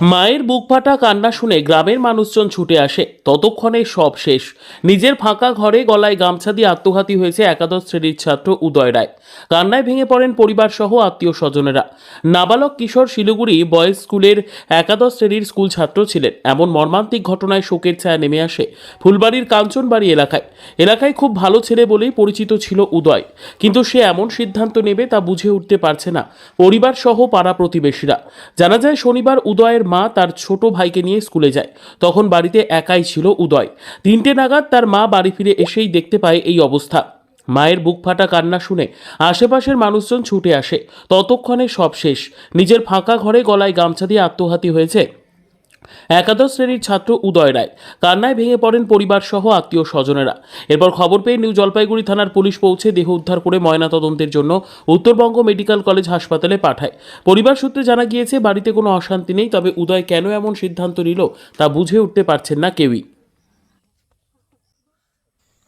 মায়ের বুক ফাটা কান্না শুনে গ্রামের মানুষজন ছুটে আসে। ততক্ষণে সব শেষ। নিজের ফাঁকা ঘরে গলায় গামছা দিয়ে আত্মঘাতী হয়েছে একাদশ শ্রেণির ছাত্র উদয় রায়। কান্নায় ভেঙে পড়েন পরিবার সহ আত্মীয় স্বজনেরা। নাবালক কিশোর শিলিগুড়ি বয়েজ স্কুলের একাদশ শ্রেণির স্কুল ছাত্র ছিলেন। এমন মর্মান্তিক ঘটনায় শোকের ছায়া নেমে আসে ফুলবাড়ির কাঞ্চনবাড়ি এলাকায়। এলাকায় খুব ভালো ছেলে বলেই পরিচিত ছিল উদয়। কিন্তু সে এমন সিদ্ধান্ত নেবে তা বুঝে উঠতে পারছে না পরিবার সহ পাড়া প্রতিবেশীরা। জানা যায় শনিবার উদয়ের মা তার ছোট ভাইকে নিয়ে স্কুলে যায়। তখন বাড়িতে একাই ছিল উদয়। তিনটে নাগাদ তার মা বাড়ি ফিরে এসেই দেখতে পায় এই অবস্থা। মায়ের বুক ফাটা কান্না শুনে আশেপাশের মানুষজন ছুটে আসে। ততক্ষণে সব শেষ। নিজের ফাঁকা ঘরে গলায় গামছা দিয়ে আত্মঘাতী হয়েছে একাদশ শ্রেণির ছাত্র উদয় রায়। কান্নায় ভেঙে পড়েন পরিবার সহ আত্মীয় স্বজনেরা। এরপর খবর পেয়ে নিউ জলপাইগুড়ি থানার পুলিশ পৌঁছে দেহ উদ্ধার করে ময়নাতদন্তের জন্য উত্তরবঙ্গ মেডিকেল কলেজ হাসপাতালে পাঠায়। পরিবার সূত্রে জানা গিয়েছে, বাড়িতে কোনো অশান্তি নেই, তবে উদয় কেন এমন সিদ্ধান্ত নিল তা বুঝে উঠতে পারছেন না কেউই।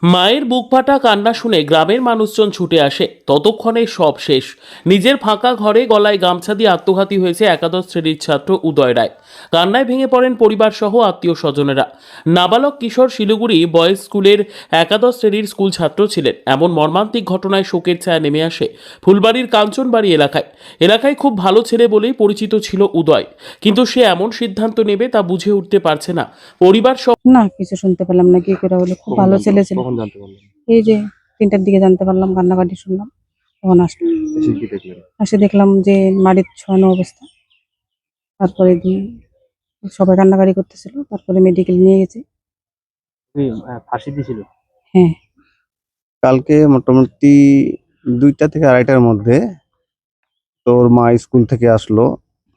মায়ের বুক ফাটা কান্না শুনে গ্রামের মানুষজন ছুটে আসে। ততক্ষণে সব শেষ। নিজের ফাঁকা ঘরে গলায় গামছা দিয়ে আত্মঘাতী হয়েছে একাদশ শ্রেণির ছাত্র উদয় রায়। কান্নায় ভেঙে পড়েন পরিবার সহ আত্মীয় স্বজনেরা। নাবালক কিশোর শিলিগুড়ি বয়েজ স্কুলের একাদশ শ্রেণির স্কুল ছাত্র ছিলেন। এমন মর্মান্তিক ঘটনায় শোকের ছায়া নেমে আসে ফুলবাড়ির কাঞ্চনবাড়ি এলাকায়। এলাকায় খুব ভালো ছেলে বলেই পরিচিত ছিল উদয়। কিন্তু সে এমন সিদ্ধান্ত নেবে তা বুঝে উঠতে পারছে না। পরিবার সহ না কিছু শুনতে পেলাম না কি করে হলো? খুব ভালো ছেলে ছিল। কখন জানতে পারলেন এই যে তিনটার দিকে জানতে পারলাম কান্নাকাটি শুনলাম তখন আসলাম এসে কি দেখলেন? এসে দেখলাম যে মাটির ছড়ানো অবস্থা। তারপরে দিয়ে সবাই কান্নাকাটি করতেছিল তারপরে মেডিকেল নিয়ে গেছে। ফাঁসি দিয়েছিল হ্যাঁ। কালকে মোটামুটি দুইটা থেকে আড়াইটার মধ্যে তোর মা স্কুল থেকে আসলো।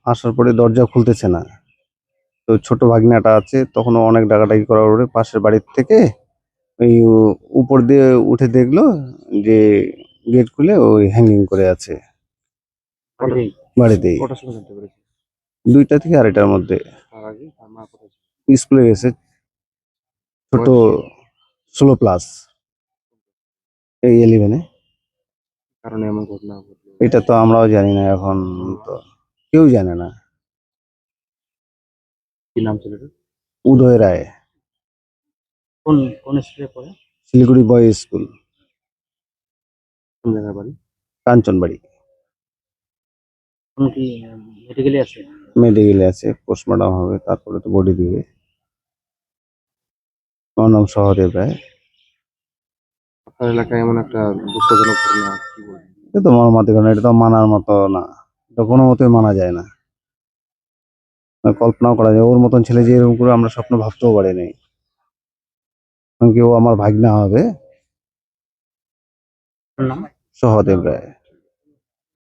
আসার পরে দরজা খুলতেছে না। তো ছোট ভাগনাটা আছে তখন অনেক ডাকাডাকি করার পরে পাশের বাড়ির থেকে ওই উপর দিয়ে উঠে দেখল যে গেট খুলে ওই হ্যাঙ্গিং করে আছে। বাড়িতেই? দুইটা থেকে আড়াইটার মধ্যে? স্কুলে গেছে। ছোট ষোলো প্লাস এই ইলেভেনে কারণে এমন ঘটনা এটা তো আমরাও জানি না এখন তো। কেউ জানে না। কি নাম ছিল উদয় রায়। কোন কোন স্কুলে পড়ে? শিলিগুড়ি বয়েজ স্কুল কোন জায়গায় বাড়ি? কাঞ্চনবাড়ি কোন কি মেডিকেলে আছে? মেডিকেলে আছে পোস্টমর্টম হবে তারপরে তো বডি দিবে। আমার নাম সহদেব রায় আপনার এলাকায় এমন একটা দুঃখজনক ঘটনা কি বলবেন? এটা তো মর্মান্তিক ঘটনা, এটা তো মানার মতো না। এটা কোনো মতোই মানা যায় না। কল্পনাও করা যায় ওর মতন ছেলে যে এরকম করে আমরা স্বপ্ন ভাবতেও পারিনি কারণ কি ও আমার ভাগনা হবে। সহদেব রায়।